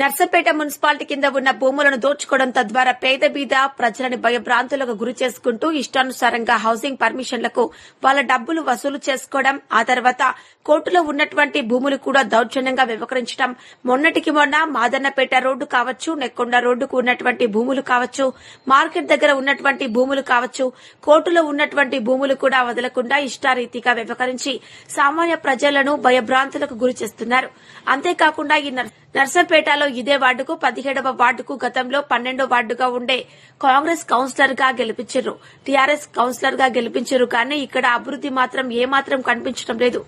Narsampet municipality కింద ఉన్న భూములను దోచుకోవడం తద్వారా పేద బీద ప్రజలను భయభ్రాంతులకు గురి చేసుకుంటూ ఇష్టానుసారంగా హౌసింగ్ పర్మిషన్లకు వాళ్ళ డబ్బులు వసూలు చేసుకోవడం ఆ తర్వాత కోర్టులో ఉన్నటువంటి భూములు కూడా దౌర్జన్యంగా వ్యవహరించడం. మొన్నటికి మొన్న మాదన్నపేట రోడ్డు కావచ్చు నెక్కొండ రోడ్డుకు ఉన్నటువంటి భూములు కావచ్చు మార్కెట్ దగ్గర ఉన్నటువంటి భూములు కావచ్చు కోర్టులో ఉన్నటువంటి భూములు కూడా వదలకుండా ఇష్టారీతిగా వ్యవహరించి సామాన్య ప్రజలను భయభ్రాంతులకు గురి చేస్తున్నారు. అంతేకాకుండా ఈ నర్సంపేటలో ఇదే వార్డుకు పదిహేడవ వార్డుకు గతంలో పన్నెండో వార్డుగా ఉండే కాంగ్రెస్ కౌన్సిలర్గా గెలిపించారు. టీఆర్ఎస్ కౌన్సిలర్గా గెలిపించారు కానీ ఇక్కడ అభివృద్ది మాత్రం ఏమాత్రం కనిపించడం లేదు.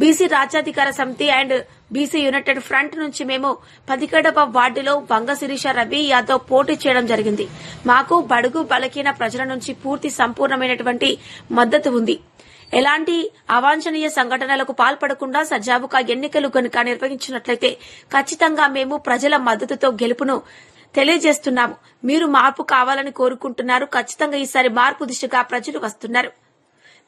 బీసీ రాజ్యాధికార సమితి అండ్ బీసీ యునైటెడ్ ఫ్రంట్ నుంచి మేము పదిహేడవ వార్డులో వంగ శిరీష రవి యాదవ్ పోటీ చేయడం జరిగింది. మాకు బడుగు బలకీన ప్రజల నుంచి పూర్తి సంపూర్ణమైనటువంటి మద్దతు ఉంది. ఎలాంటి అవాంఛనీయ సంఘటనలకు పాల్పడకుండా సజావుగా ఎన్నికలు గనుక నిర్వహించినట్లయితే ఖచ్చితంగా మేము ప్రజల మద్దతుతో గెలుపును తెలియజేస్తున్నాము. మీరు మార్పు కావాలని కోరుకుంటున్నారు. ఖచ్చితంగా ఈసారి మార్పు దిశగా ప్రజలు వస్తున్నారు.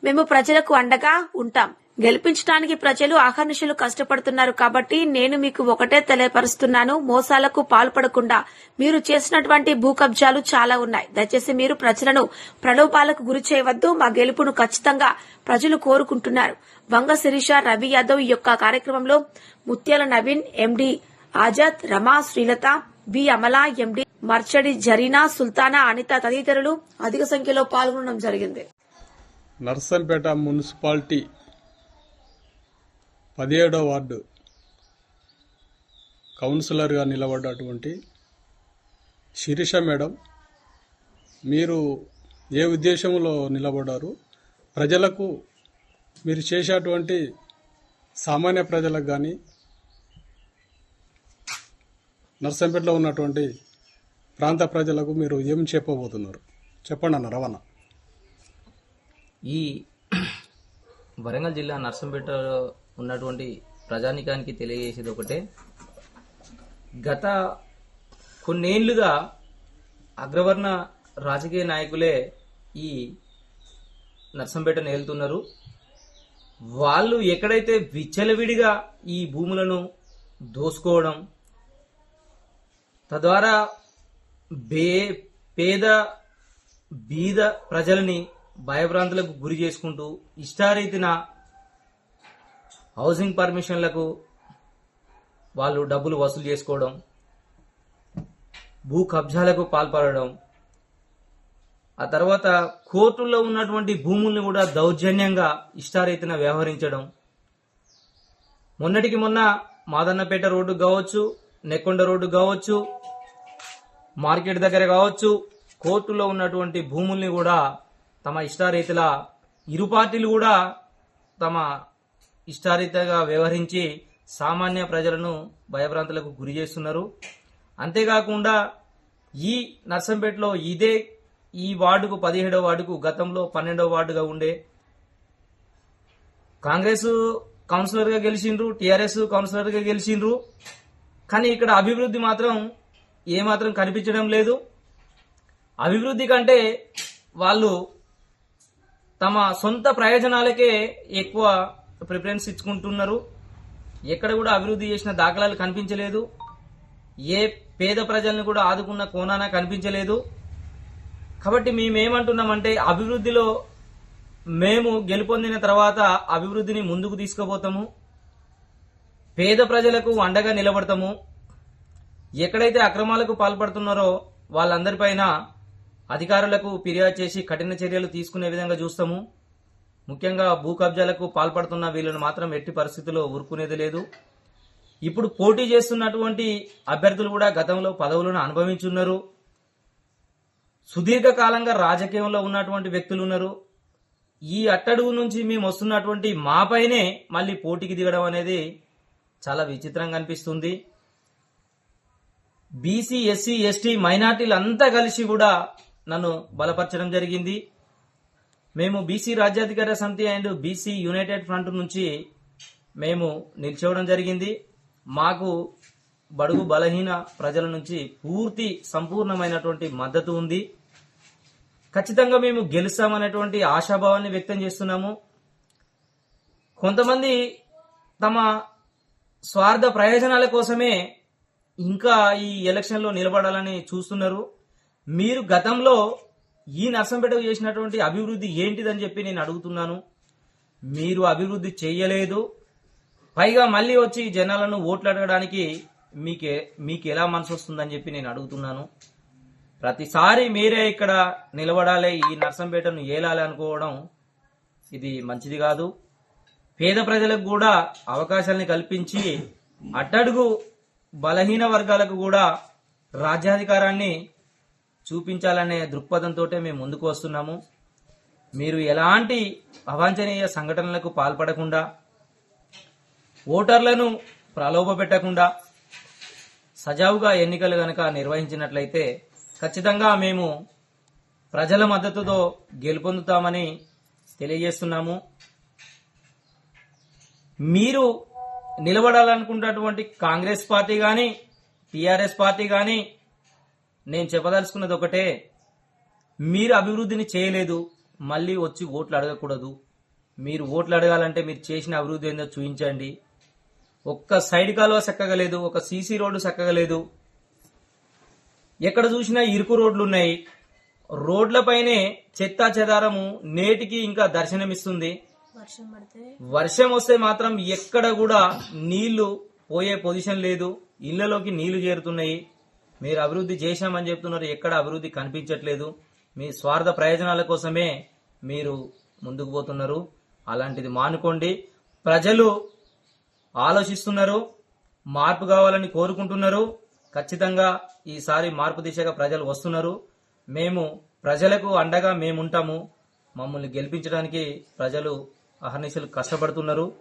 మేము ప్రజలకు అండగా ఉంటాం. గెలిపించడానికి ప్రజలు అహర్నిశలు కష్టపడుతున్నారు కాబట్టి నేను మీకు ఒకటే తెలియపరుస్తున్నాను. మోసాలకు పాల్పడకుండా మీరు చేసినటువంటి భూ కబ్జాలు చాలా ఉన్నాయి. దయచేసి మీరు ప్రజలను ప్రలోభాలకు గురి చేయవద్దు. మా గెలుపును ఖచ్చితంగా ప్రజలు కోరుకుంటున్నారు. వంగ శిరీష రవి యాదవ్ ఈ యొక్క కార్యక్రమంలో Muthyala Naveen MD Azad Rama Srilatha B Amala MD మర్చడి Zarina Sultana Anitha తదితరులు అధిక సంఖ్యలో పాల్గొనడం జరిగింది. నర్సంపేట మున్సిపాలిటీ పదిహేడో వార్డు కౌన్సిలర్గా నిలబడ్డటువంటి శిరీష మేడం మీరు ఏ ఉద్దేశంలో నిలబడ్డారు? ప్రజలకు మీరు చేసేటువంటి సామాన్య ప్రజలకు కానీ నర్సంపేటలో ఉన్నటువంటి ప్రాంత ప్రజలకు మీరు ఏం చెప్పబోతున్నారు? చెప్పండి అన్న రవాణా. ఈ వరంగల్ జిల్లా నర్సంపేటలో ఉన్నటువంటి ప్రజానికానికి తెలియజేసేది ఒకటే. గత కొన్నేళ్ళుగా అగ్రవర్ణ రాజకీయ నాయకులే ఈ నర్సంపేటను ఏలుతున్నారు. వాళ్ళు ఎక్కడైతే విచ్చలవిడిగా ఈ భూములను దోసుకోవడం తద్వారా బే పేద బీద ప్రజలని భయభ్రాంతులకు గురి చేసుకుంటూ ఇష్టారీతిన హౌసింగ్ పర్మిషన్లకు వాళ్ళు డబ్బులు వసూలు చేసుకోవడం భూ కబ్జాలకు పాల్పడడం ఆ తర్వాత కోర్టుల్లో ఉన్నటువంటి భూముల్ని కూడా దౌర్జన్యంగా ఇష్టారీతిన వ్యవహరించడం. మొన్నటికి మొన్న మాదన్నపేట రోడ్డు కావచ్చు నెక్కొండ రోడ్డు కావచ్చు మార్కెట్ దగ్గర కావచ్చు కోర్టులో ఉన్నటువంటి భూముల్ని కూడా తమ ఇష్టారీతుల ఇరు పార్టీలు కూడా తమ ఇష్టారీతగా వ్యవహరించి సామాన్య ప్రజలను భయభ్రాంతులకు గురి చేస్తున్నారు. అంతేకాకుండా ఈ నర్సంపేటలో ఇదే ఈ వార్డుకు పదిహేడవ వార్డుకు గతంలో పన్నెండవ వార్డుగా ఉండే కాంగ్రెస్ కౌన్సిలర్గా గెలిచిండ్రు టీఆర్ఎస్ కౌన్సిలర్గా గెలిచిండ్రు. కానీ ఇక్కడ అభివృద్ధి మాత్రం ఏమాత్రం కనిపించడం లేదు. అభివృద్ధి కంటే వాళ్ళు తమ సొంత ప్రయోజనాలకే ఎక్కువ ప్రిఫరెన్స్ ఇచ్చుకుంటున్నారు. ఎక్కడ కూడా అభివృద్ధి చేసిన దాఖలాలు కనిపించలేదు. ఏ పేద ప్రజల్ని కూడా ఆదుకున్న కోణాన కనిపించలేదు. కాబట్టి మేమేమంటున్నామంటే అభివృద్ధిలో మేము గెలుపొందిన తర్వాత అభివృద్ధిని ముందుకు తీసుకుపోతాము. పేద ప్రజలకు అండగా నిలబడతాము. ఎక్కడైతే అక్రమాలకు పాల్పడుతున్నారో వాళ్ళందరిపైన అధికారులకు ఫిర్యాదు చేసి కఠిన చర్యలు తీసుకునే విధంగా చూస్తాము. ముఖ్యంగా భూ కబ్జాలకు పాల్పడుతున్న వీళ్ళను మాత్రం ఎట్టి పరిస్థితుల్లో ఊరుకునేది లేదు. ఇప్పుడు పోటీ చేస్తున్నటువంటి అభ్యర్థులు కూడా గతంలో పదవులను అనుభవించున్నారు. సుదీర్ఘకాలంగా రాజకీయంలో ఉన్నటువంటి వ్యక్తులు ఉన్నారు. ఈ అట్టడుగు నుంచి మేము వస్తున్నటువంటి మాపైనే మళ్ళీ పోటీకి దిగడం అనేది చాలా విచిత్రంగా అనిపిస్తుంది. బీసీ ఎస్సీ ఎస్టీ మైనార్టీలు అంతా కలిసి కూడా నన్ను బలపరచడం జరిగింది. మేము బీసీ రాజ్యాధికార సమితి అండ్ బీసీ యునైటెడ్ ఫ్రంట్ నుంచి మేము నిల్చోవడం జరిగింది. మాకు బడుగు బలహీన ప్రజల నుంచి పూర్తి సంపూర్ణమైనటువంటి మద్దతు ఉంది. ఖచ్చితంగా మేము గెలుస్తామనేటువంటి ఆశాభావాన్ని వ్యక్తం చేస్తున్నాము. కొంతమంది తమ స్వార్థ ప్రయోజనాల కోసమే ఇంకా ఈ ఎలక్షన్లో నిలబడాలని చూస్తున్నారు. మీరు గతంలో ఈ నర్సంపేటకు చేసినటువంటి అభివృద్ధి ఏంటిదని చెప్పి నేను అడుగుతున్నాను. మీరు అభివృద్ధి చేయలేదు. పైగా మళ్ళీ వచ్చి జనాలను ఓట్లు అడగడానికి మీకే మీకు ఎలా మనసు వస్తుందని చెప్పి నేను అడుగుతున్నాను. ప్రతిసారి మీరే ఇక్కడ నిలబడాలి ఈ నర్సంపేటను ఏలాలి అనుకోవడం ఇది మంచిది కాదు. పేద ప్రజలకు కూడా అవకాశాలను కల్పించి అట్టడుగు బలహీన వర్గాలకు కూడా రాజ్యాధికారాన్ని చూపించాలనే దృక్పథంతో మేము ముందుకు వస్తున్నాము. మీరు ఎలాంటి అవాంఛనీయ సంఘటనలకు పాల్పడకుండా ఓటర్లను ప్రలోభ పెట్టకుండా సజావుగా ఎన్నికలు గనక నిర్వహించినట్లయితే ఖచ్చితంగా మేము ప్రజల మద్దతుతో గెలుపొందుతామని తెలియజేస్తున్నాము. మీరు నిలబడాలనుకున్నటువంటి కాంగ్రెస్ పార్టీ కానీ టీఆర్ఎస్ పార్టీ కానీ నేను చెప్పదలుచుకున్నది ఒకటే. మీరు అభివృద్ధిని చేయలేదు మళ్ళీ వచ్చి ఓట్లు అడగకూడదు. మీరు ఓట్లు అడగాలంటే మీరు చేసిన అభివృద్ధి ఏందో చూపించండి. ఒక్క సైడ్ కాలువ చక్కగా లేదు ఒక సీసీ రోడ్డు చక్కగా లేదు ఎక్కడ చూసినా ఇరుకు రోడ్లు ఉన్నాయి రోడ్లపైనే చెత్తా చెదారము నేటికి ఇంకా దర్శనమిస్తుంది. వర్షం వస్తే మాత్రం ఎక్కడ కూడా నీళ్ళు పోయే పొజిషన్ లేదు. ఇళ్ళలోకి నీళ్ళు చేరుతున్నాయి. మీరు అభివృద్ధి చేశామని చెప్తున్నారు. ఎక్కడ అభివృద్ధి కనిపించట్లేదు. మీ స్వార్థ ప్రయోజనాల కోసమే మీరు ముందుకు పోతున్నారు. అలాంటిది మానుకోండి. ప్రజలు ఆలోచిస్తున్నారు. మార్పు కావాలని కోరుకుంటున్నారు. ఖచ్చితంగా ఈసారి మార్పు దిశగా ప్రజలు వస్తున్నారు. మేము ప్రజలకు అండగా మేముంటాము. మమ్మల్ని గెలిపించడానికి ప్రజలు అహర్నిశలు కష్టపడుతున్నారు.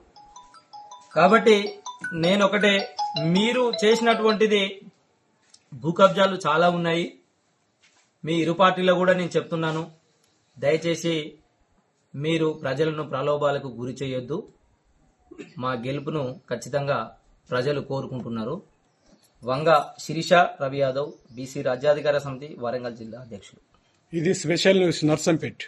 కాబట్టి నేను ఒకటే మీరు చేసినటువంటిది భూ కబ్జాలు చాలా ఉన్నాయి. మీ ఇరు పార్టీలో కూడా నేను చెప్తున్నాను. దయచేసి మీరు ప్రజలను ప్రలోభాలకు గురి చేయొద్దు. మా గెలుపును ఖచ్చితంగా ప్రజలు కోరుకుంటున్నారు. వంగ శిరీష రవి యాదవ్ బీసీ రాజ్యాధికార సమితి వరంగల్ జిల్లా అధ్యక్షుడు ఇది స్పెషల్ న్యూస్ నర్సంపేట్.